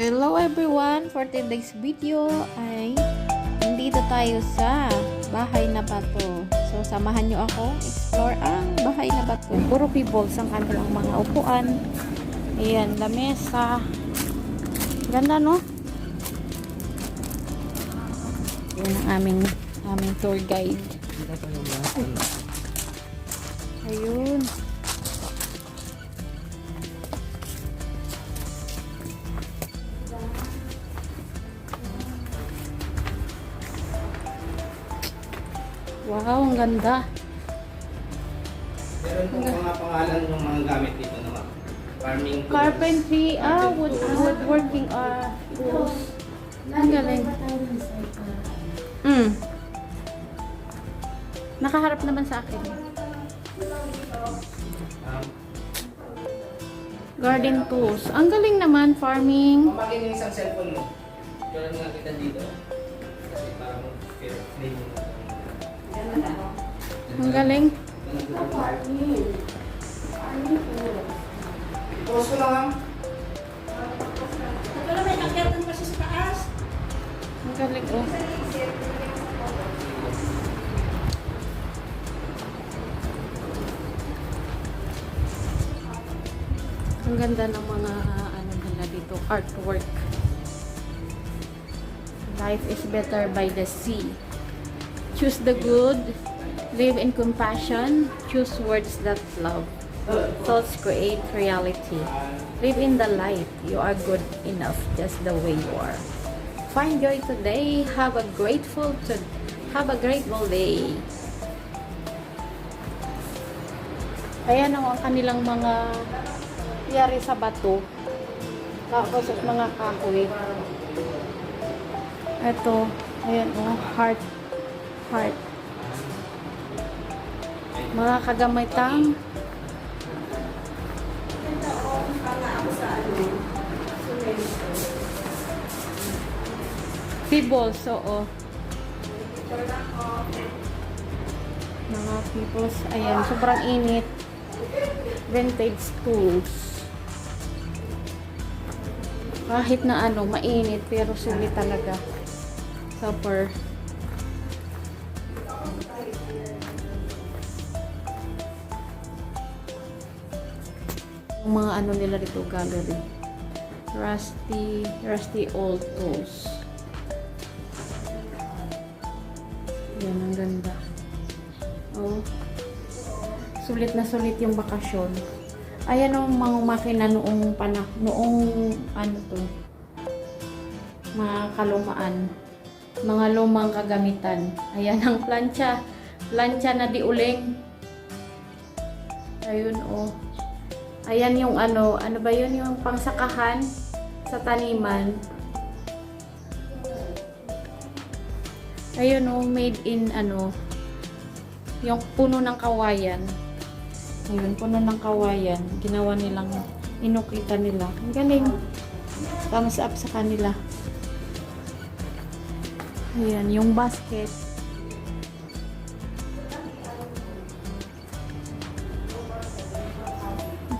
Hello everyone! For today's video ay nandito tayo sa bahay na bato. So samahan nyo ako explore ang bahay na bato. Puro peoples ang kanilang mga upuan. Ayan, lamesa. Ganda no? Yan ang aming, aming tour guide. Ayun. Wow, ang ganda. Meron pong mga pangalan ng mga gamit dito naman. Farming tools. Carpentry, ah, wood, woodworking, ah, tools. Ang galing. Mm. Nakaharap naman sa akin. Um, Garden tools. Ang galing naman, farming. Mamagin yung isang cellphone mo. Tulad nga kita dito. Kasi parang flame mo. Ang galing. Pause ko lang ha. Pero may kagyatan pa siya sa taas. Ang galing, oh. Ang ganda ng mga ano nila dito, artwork. Life is better by the sea. Choose the good, live in compassion, choose words that love. Thoughts create reality. Live in the light. You are good enough just the way you are. Find joy today. Have a grateful to have a grateful day. Ayan ang kanilang mga yari sa bato. Tapos at mga kahoy. Ito, ayan oh, heart. Heart. Mga kagamitang Peoples, oo. Mga peoples, ayan, sobrang init. Vintage tools. Kahit na ano, mainit, pero sulit talaga. Super. Mga ano nila dito, gallery. Rusty, rusty old tools. Yan, ang ganda. Oh. Sulit na sulit yung bakasyon. Ayan ang mga makina noong pana, noong ano to, mga kalumaan. Mga lumang kagamitan. Ayan ang plancha. Plancha na di uling. Ayun oh. Ayan yung ano, ano ba yun yung pangsakahan sa taniman. Ayun oh, made in ano, yung puno ng kawayan. Ayun, puno ng kawayan. Ginawa nilang, inukita nila. Ang galing. Thumbs up sa kanila. Ayan, yung basket.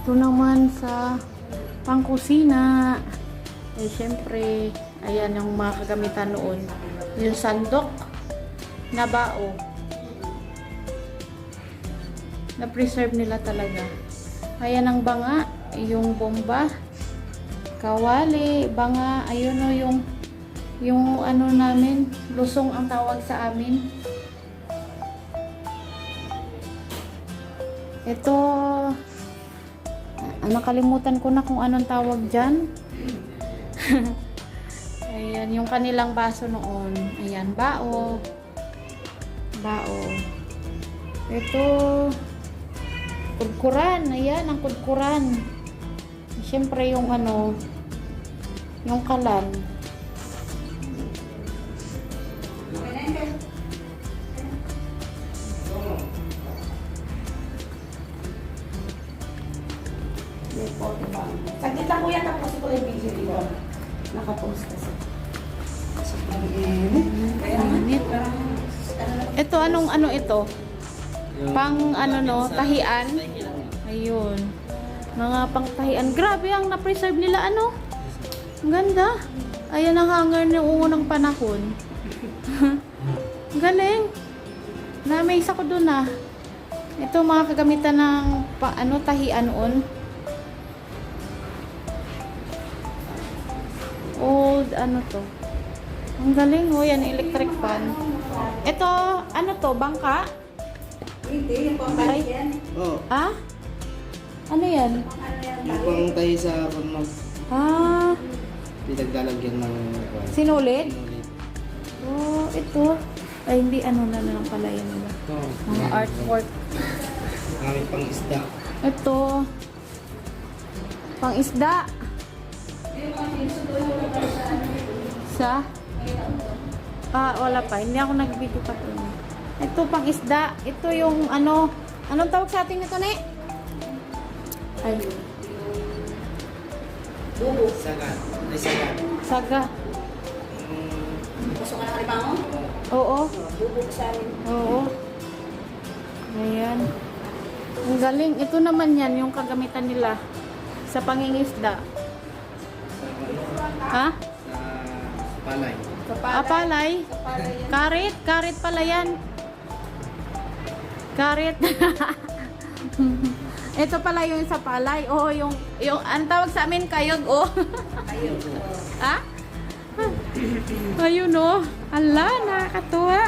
Ito naman sa pangkusina. Eh, syempre, ayan yung mga kagamitan noon. Yung sandok na bao. Na-preserve nila talaga. Ayan ang banga, yung bomba, kawali, banga, ayun o yung yung ano namin, lusong ang tawag sa amin. Ito, ah, nakalimutan ko na kung anong tawag dyan. Ayan, yung kanilang baso noon. Ayan, bao. Bao. Ito, kudkuran. Ayan, ang kudkuran. Siyempre, yung ano, yung kalan. Nakapost kasi. Init. Na, Ito, anong ano ito? Pang ano no, tahian? Ayun. Mga pangtahian. Grabe ang na-preserve nila ano. Ang ganda. Ayan ang hanger ng unang panahon. Galing. Na-amaze ako dun ah. Ito mga kagamitan ng pa, ano, tahian noon. Ano to? Ang galing oh, yan, electric fan. Ito, ano to, bangka? Hindi, yung pambalik yan. Oo. Ah? Ano yan? Yung pang tayo sa pag Ah, pinaglalagyan ng sinulid? Sinulit. Oh, ito. Ay, hindi, ano na lang pala yan nila. Ito. Mga artwork. Gamit pang isda. Ito. Pang isda. Sa? Ah, wala pa. Hindi ako nag-video pa to. Ito, pang isda. Ito yung ano. Anong tawag sa atin ito, ne? Ay, Bubo. Sagat. Ay, saga. Mm, Gusto ka na kalimango? Oo. Ka sa amin. Oo. Ayan. Ang galing. Ito naman yan, yung kagamitan nila sa pangingisda. Ha? sa palay. Ah, palay. Karit. Karit pala yan. Karit. Ito pala yung sa palay. Oo, yung, yung, ang tawag sa amin, kayog, oh. Ayun. ha? Ayun, oh. Ala, nakakatuwa.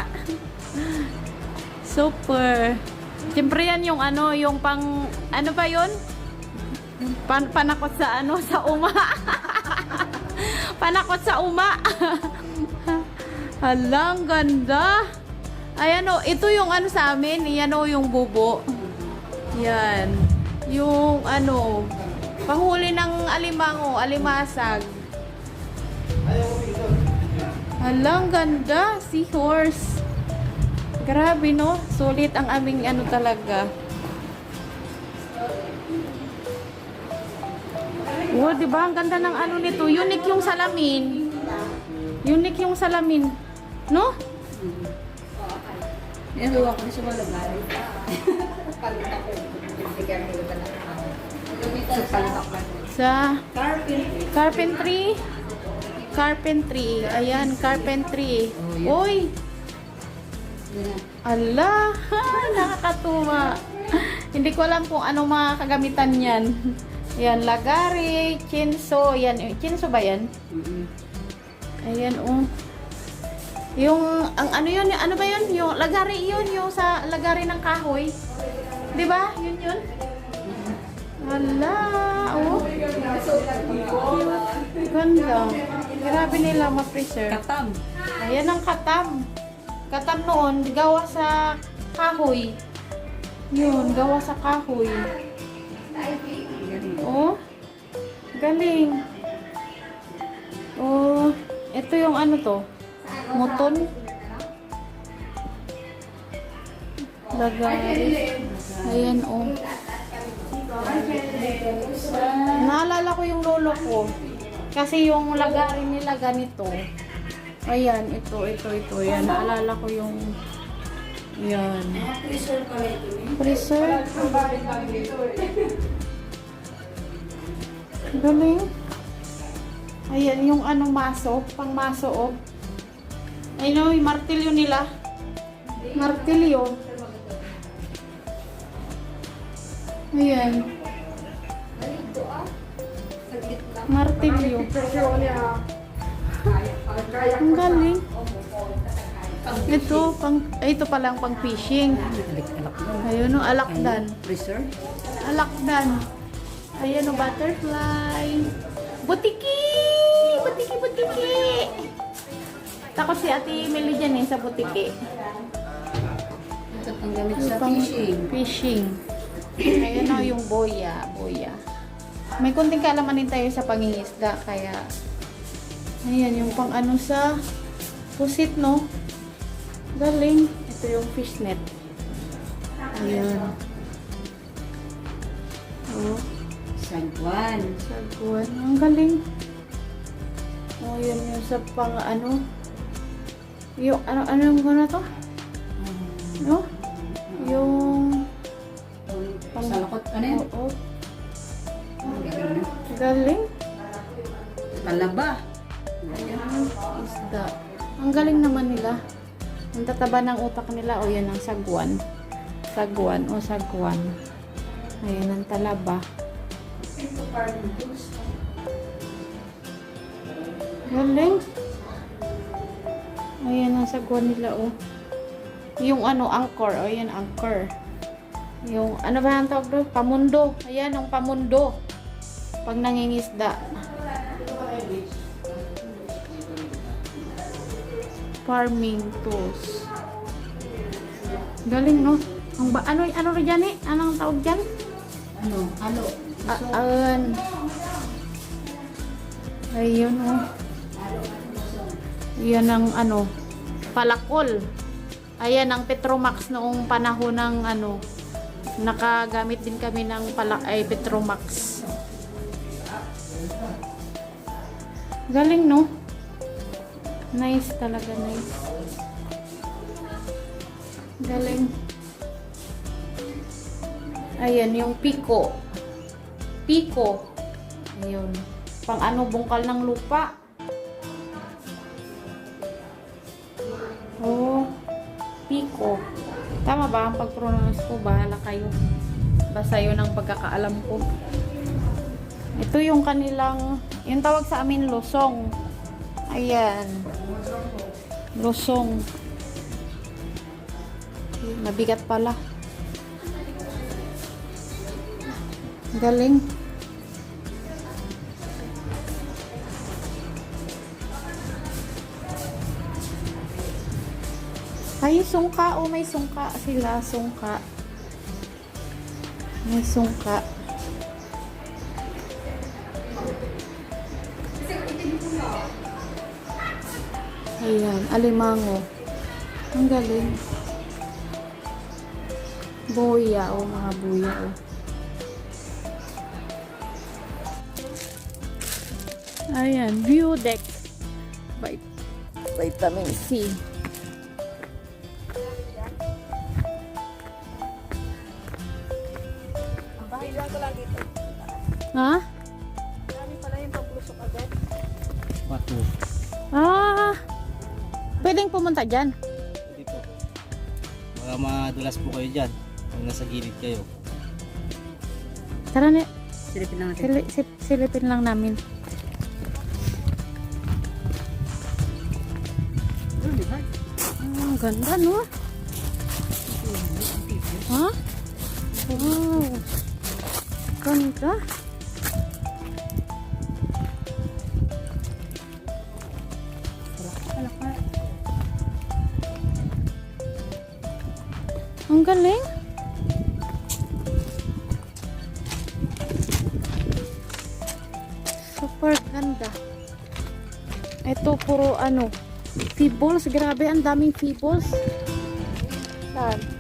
Super. Siyempre yan yung ano, yung pang, ano ba yun? Pan, panakot sa ano, sa uma. panakot sa uma. Hala, ang ganda. Ayan o, ito yung ano sa amin, yan o yung bubo. Yan. Yung ano, panghuli ng alimango, alimasag. Hala, ang ganda. Seahorse. Grabe, no? Sulit ang aming ano talaga. Wow, di ba? Ang ganda ng ano nito. Unique yung salamin. Unique yung salamin. No? Yan, huwag ko na sa mga lugar. Palit ako. Sa ako. Carpet. carpentry. Carpentry. Ayan, carpentry. Uy! Ala! Nakakatuwa. Hindi ko alam kung anong mga kagamitan yan. Yan, lagari, chinso. Yan, chinso ba yan? Mm-mm. Ayan, oh. Yung, ang ano yun, ano ba yun? Yung lagari yun, yung sa lagari ng kahoy. Di ba? Yun yun. Hala, oh. Ganda. Grabe nila ma-preserve. Katam. Ayan ang katam. Katam noon, gawa sa kahoy. Yun, gawa sa kahoy. Galing. Oh, ito yung ano to? Muton? Lagari. Ayan, oh. Naalala ko yung lolo ko. Kasi yung lagari nila ganito. Ayan, ito, ito, ito. Yan, naalala ko yung... Yan. Freezer pala ito. eh. Freezer. Galing. Ayan, yung ano maso, pang maso, oh. Ayun, oh, yung martilyo nila. Martilyo. Ayan. Martilyo. Ang galing. Ito, pang, ito palang pang fishing. Ayun, oh, alakdan. Freezer? Alakdan. Ayan o, butterfly. Butiki! Butiki, butiki! Takot si Ate Emily dyan eh, sa butiki. Ito pang gamit sa Pang fishing. Fishing. Ayan o, yung boya. Boya. May kunting kaalaman din tayo sa pangingisda, kaya... Ayan, yung pang ano sa pusit, no? Galing. Ito yung fishnet. Ayan. Oh. Sagwan. Sagwan. Ang galing. Oh, yun yung sa pang ano. Yung, ano, ano yung gana to? No? Yung, Salakot. Ano yun? oo. Ang galing na. Galing. talaba. Ayan, isda. Ang galing naman nila. Ang tataba ng utak nila, o yan ang sagwan. Sagwan o sagwan. Ayan ang talaba. Ito farming tools. Galing. Ayan ang sagwan nila, oh. Yung ano, anchor. O, yan, anchor. Yung, ano ba ang tawag doon? Pamundo. Ayan, ang pamundo. Pag nangingisda. Farming tools. Galing, no? Ang ba, ano, ano rin dyan eh? Anong tawag dyan? Ano? Halo. Ah, ayan. Ayun, oh. Yan ang ano, palakol. Ayan ang Petromax noong panahon ng ano, nakagamit din kami ng pala ay Petromax. Galing no? Nice talaga, nice. Galing. Ayan, yung Pico. Pico. Ayun. Pang ano, bungkal ng lupa. Oh, Pico. Tama ba ang pag-pronounce ko? Bahala kayo. Basta yun ang pagkakaalam ko. Ito yung kanilang, yung tawag sa amin, losong. Ayan. Losong. Mabigat pala. Galing. Ay, sungka. Oh, may sungka sila. Sungka. May sungka. Ayan, alimango. Ang galing. Buya, oh, mga buya, oh. Ayan, view deck. Vit vitamin C. Bahay lang ko lang dito. Ha? Marami pala yung paglusok agad. Pato. Ah! Pwedeng pumunta dyan. Dito. Baka madulas po kayo dyan. Kung nasa gilid kayo. Tara na. Silipin lang natin. Sip- silipin lang namin. Ganda, no? Ha? Wow. Ganda. Ang galing. Super ganda. Ito puro ano, Feebles. Grabe, ang daming feebles. Saan?